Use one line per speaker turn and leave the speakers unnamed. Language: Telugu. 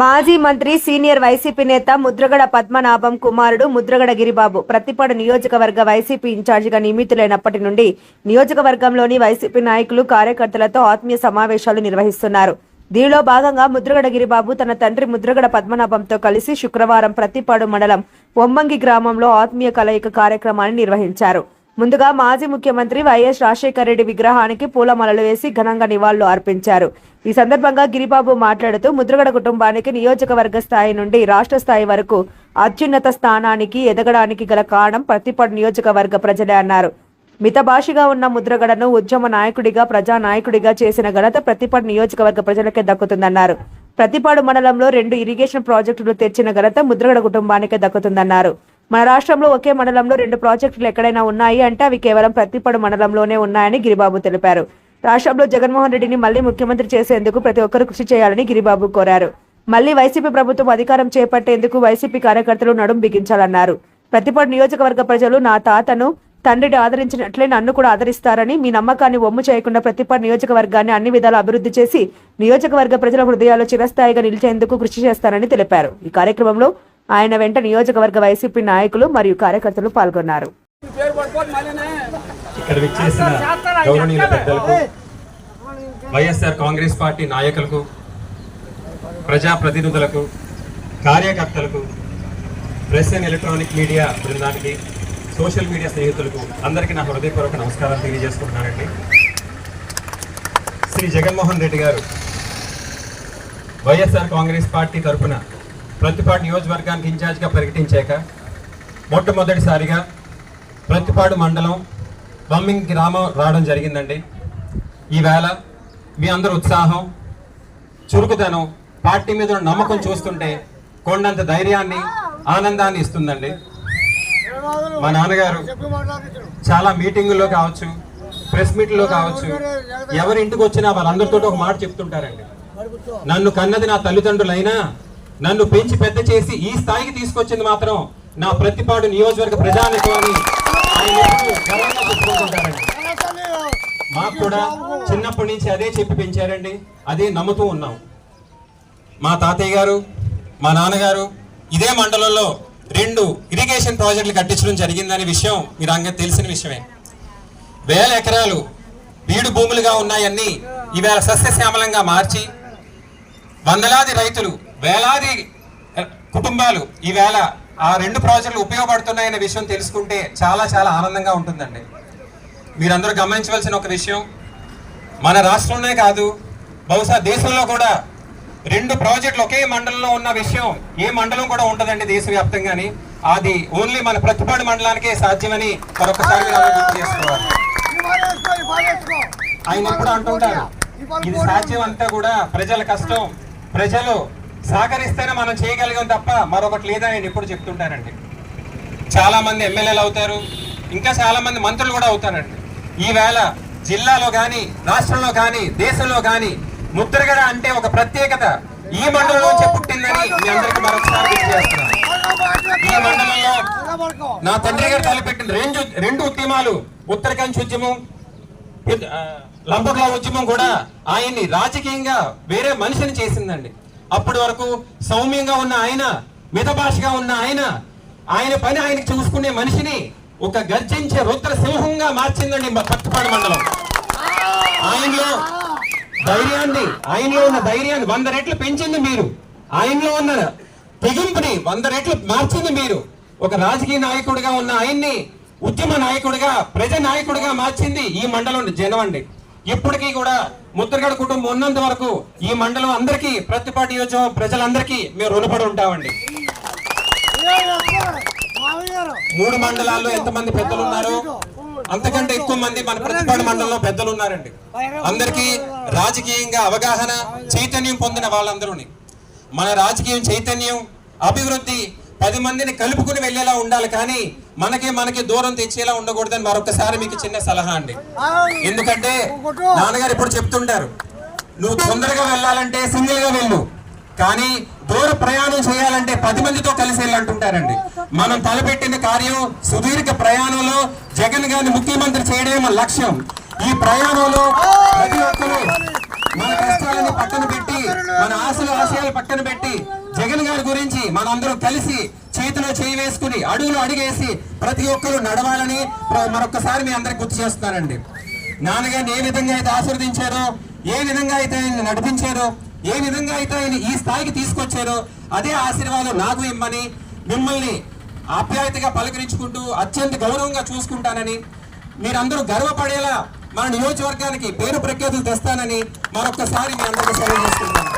మాజీ మంత్రి సీనియర్ వైసీపీ నేత ముద్రగడ పద్మనాభం కుమారుడు ముద్రగడ గిరిబాబు ప్రతిపాడు నియోజకవర్గ వైసీపీ ఇన్ఛార్జిగా నియమితులైనప్పటి నుండి నియోజకవర్గంలోని వైసీపీ నాయకులు కార్యకర్తలతో ఆత్మీయ సమావేశాలు నిర్వహిస్తున్నారు. దీనిలో భాగంగా ముద్రగడ గిరిబాబు తన తండ్రి ముద్రగడ పద్మనాభంతో కలిసి శుక్రవారం ప్రతిపాడు మండలం ఒమ్మంగి గ్రామంలో ఆత్మీయ కలయిక కార్యక్రమాన్ని నిర్వహించారు. ముందుగా మాజీ ముఖ్యమంత్రి వైఎస్ రాజశేఖర రెడ్డి విగ్రహానికి పూలమాలలు వేసి ఘనంగా నివాళులు అర్పించారు. ఈ సందర్భంగా గిరిబాబు మాట్లాడుతూ ముద్రగడ కుటుంబానికి నియోజకవర్గ స్థాయి నుండి రాష్ట్ర స్థాయి వరకు అత్యున్నత స్థానానికి ఎదగడానికి గల కారణం ప్రతిపాడు నియోజకవర్గ ప్రజలే అన్నారు. మితభాషిగా ఉన్న ముద్రగడను ఉద్యమ నాయకుడిగా ప్రజా నాయకుడిగా చేసిన ఘనత ప్రతిపాడు నియోజకవర్గ ప్రజలకే దక్కుతుందన్నారు. ప్రతిపాడు మండలంలో రెండు ఇరిగేషన్ ప్రాజెక్టులు తెచ్చిన ఘనత ముద్రగడ కుటుంబానికే దక్కుతుందన్నారు. మన రాష్ట్రంలో ఒకే మండలంలో రెండు ప్రాజెక్టులు ఎక్కడైనా ఉన్నాయి అంటే అవి కేవలం ప్రతిపడు మండలంలోనే ఉన్నాయని గిరిబాబు తెలిపారు. రాష్ట్రంలో జగన్మోహన్ రెడ్డిని మళ్ళీ ముఖ్యమంత్రి చేసేందుకు ప్రతి ఒక్కరూ కృషి చేయాలని గిరిబాబు కోరారు. మళ్ళీ వైసీపీ ప్రభుత్వం అధికారం చేపట్టేందుకు వైసీపీ కార్యకర్తలు నడుం బిగించాలన్నారు. ప్రతిపాడు నియోజకవర్గ ప్రజలు నా తాతను తండ్రిని ఆదరించినట్లే నన్ను కూడా ఆదరిస్తారని మీ నమ్మకాన్ని ఒమ్ము చేయకుండా ప్రతిపాడు నియోజకవర్గాన్ని అన్ని విధాలు అభివృద్ధి చేసి నియోజకవర్గ ప్రజల హృదయాల్లో చిరస్థాయిగా నిలిచేందుకు కృషి చేస్తారని తెలిపారు. ఈ కార్యక్రమంలో ఆయన వెంట నియోజకవర్గ వైసీపీ నాయకులు మరియు కార్యకర్తలు పాల్గొన్నారు.
ఇక్కడ విచ్చేసిన పెద్దలకు వైఎస్ఆర్ కాంగ్రెస్ పార్టీ నాయకులకు ప్రజాప్రతినిధులకు కార్యకర్తలకు ప్రెస్ అండ్ ఎలక్ట్రానిక్ మీడియా బృందానికి సోషల్ మీడియా స్నేహితులకు అందరికీ నా హృదయపూర్వక నమస్కారం తెలియజేసుకుంటున్నానండి. శ్రీ జగన్మోహన్ రెడ్డి గారు వైఎస్ఆర్ కాంగ్రెస్ పార్టీ తరఫున ప్రతిపాడు నియోజకవర్గానికి ఇన్ఛార్జ్గా ప్రకటించాక మొట్టమొదటిసారిగా ప్రతిపాడు మండలం బమ్మింగ్ గ్రామం రావడం జరిగిందండి. ఈవేళ మీ అందరు ఉత్సాహం చురుకుదనం పార్టీ మీద నమ్మకం చూస్తుంటే కొండంత ధైర్యాన్ని ఆనందాన్ని ఇస్తుందండి. మా నాన్నగారు చాలా మీటింగుల్లో కావచ్చు ప్రెస్ మీట్లో కావచ్చు ఎవరి ఇంటికి వచ్చినా వాళ్ళందరితో ఒక మాట చెప్తుంటారండి. నన్ను కన్నది నా తల్లిదండ్రులైనా నన్ను పెంచి పెద్ద చేసి ఈ స్థాయికి తీసుకొచ్చింది మాత్రం నా ప్రతిపాడు నియోజకవర్గ ప్రజానికం మాకు కూడా చిన్నప్పటి నుంచి అదే చెప్పి పెంచారండి. అదే నమ్ముతూ ఉన్నాం. మా తాతయ్య గారు మా నాన్నగారు ఇదే మండలంలో రెండు ఇరిగేషన్ ప్రాజెక్టులు కట్టించడం జరిగిందనే విషయం మీరు అంగ తెలిసిన విషయమే. వేల ఎకరాలు బీడు భూములుగా ఉన్నాయన్నీ ఈవేళ సస్యశ్యామలంగా మార్చి వందలాది రైతులు వేలాది కుటుంబాలు ఈవేళ ఆ రెండు ప్రాజెక్టులు ఉపయోగపడుతున్నాయనే విషయం తెలుసుకుంటే చాలా చాలా ఆనందంగా ఉంటుందండి. మీరందరూ గమనించవలసిన ఒక విషయం. మన రాష్ట్రంలోనే కాదు బహుశా దేశంలో కూడా రెండు ప్రాజెక్టులు ఒకే మండలంలో ఉన్న విషయం ఏ మండలం కూడా ఉంటుందండి దేశవ్యాప్తంగాని. అది ఓన్లీ మన ప్రతిపాడు మండలానికే సాధ్యమని మరొకసారి చేసుకోవాలి. ఆయన ఎప్పుడు అంటుంటారు ఇది సాధ్యం అంతా కూడా ప్రజల కష్టం ప్రజలు సహకరిస్తేనే మనం చేయగలిగాం తప్ప మరొకటి లేదని ఆయన ఎప్పుడు చెప్తుంటారండి చాలా మంది ఎమ్మెల్యేలు అవుతారు ఇంకా చాలామంది మంత్రులు కూడా అవుతారండి. ఈవేళ జిల్లాలో కానీ రాష్ట్రంలో కానీ దేశంలో కానీ ముద్రగడ అంటే ఒక ప్రత్యేకత. ఈ మండలం నుంచే పుట్టిందని మీ అందరికీ మరొకసారి చేస్తున్నాను ఈ మండలంలో నా తండ్రి గారు తలపెట్టిన రెండు రెండు ఉద్యమాలు ఉత్తరకాంక్ష ఉద్యమం ఆ, ఉద్యమం కూడా ఆయన్ని రాజకీయంగా వేరే మనిషిని చేసిందండి. అప్పటి వరకు సౌమ్యంగా ఉన్న ఆయన మితభాషగా ఉన్న ఆయన ఆయన పని ఆయన చూసుకునే మనిషిని ఒక గర్జించే రుద్ర సింహంగా మార్చిందండి మా పట్టుపాడు మండలం. ఆయనలో ధైర్యాన్ని ఆయనలో ఉన్న ధైర్యాన్ని వంద రెట్లు పెంచింది మీరు. ఆయనలో ఉన్న తెగింపుని వంద రెట్లు మార్చింది మీరు. ఒక రాజకీయ నాయకుడిగా ఉన్న ఆయన్ని ఉద్యమ నాయకుడిగా ప్రజా నాయకుడిగా మార్చింది ఈ మండలం జనం అండి. ఇప్పటికీ కూడా ముద్రగడ కుటుంబం ఉన్నంత వరకు ఈ మండలం అందరికీ ప్రతిపాటి యోజన ప్రజలందరికీ మేము రుణపడి ఉంటామండి. మూడు మండలాల్లో ఎంతమంది పెద్దలు ఉన్నారు అంతకంటే ఎక్కువ మంది మన ప్రతిపాడు మండలంలో పెద్దలు ఉన్నారండి అందరికీ రాజకీయంగా అవగాహన చైతన్యం పొందిన వాళ్ళందరూని. మన రాజకీయం చైతన్యం అభివృద్ధి పది మందిని కలుపుకుని వెళ్ళేలా ఉండాలి కానీ మనకి మనకి దూరం తెచ్చేలా ఉండకూడదని మరొకసారి మీకు చిన్న సలహా అండి. ఎందుకంటే నాన్నగారు ఇప్పుడు చెప్తుంటారు నువ్వు తొందరగా వెళ్ళాలంటే సింగిల్గా వెళ్ళు కానీ దూర ప్రయాణం చేయాలంటే పది మందితో కలిసి వెళ్ళంటుంటారండి. మనం తలపెట్టిన కార్యం సుదీర్ఘ ప్రయాణంలో జగన్ గారిని ముఖ్యమంత్రి చేయడమే మన లక్ష్యం. ఈ ప్రయాణంలో ప్రతి ఒక్కరూ మన కష్టాలను పక్కన పెట్టి మన ఆశలు ఆశయాలు పక్కన పెట్టి జగన్ గారి గురించి మనందరం కలిసి చేతిలో చేయి వేసుకుని అడుగులు అడిగేసి ప్రతి ఒక్కరు నడవాలని మరొకసారి మరొక్కసారి మీ అందరికి గుర్తు చేస్తున్నానండి. నాన్నగారిని ఏ విధంగా అయితే ఆశీర్వదించారో ఏ విధంగా అయితే ఆయన నడిపించారో ఏ విధంగా అయితే ఆయన ఈ స్థాయికి తీసుకొచ్చారో అదే ఆశీర్వాదం నాకు ఇమ్మని మిమ్మల్ని ఆప్యాయతగా పలకరించుకుంటూ అత్యంత గౌరవంగా చూసుకుంటానని మీరందరూ గర్వపడేలా మన నియోజకవర్గానికి పేరు ప్రఖ్యాతులు తెస్తానని మరొకసారి మీ అందరికీ సెలవు చేసుకుంటాను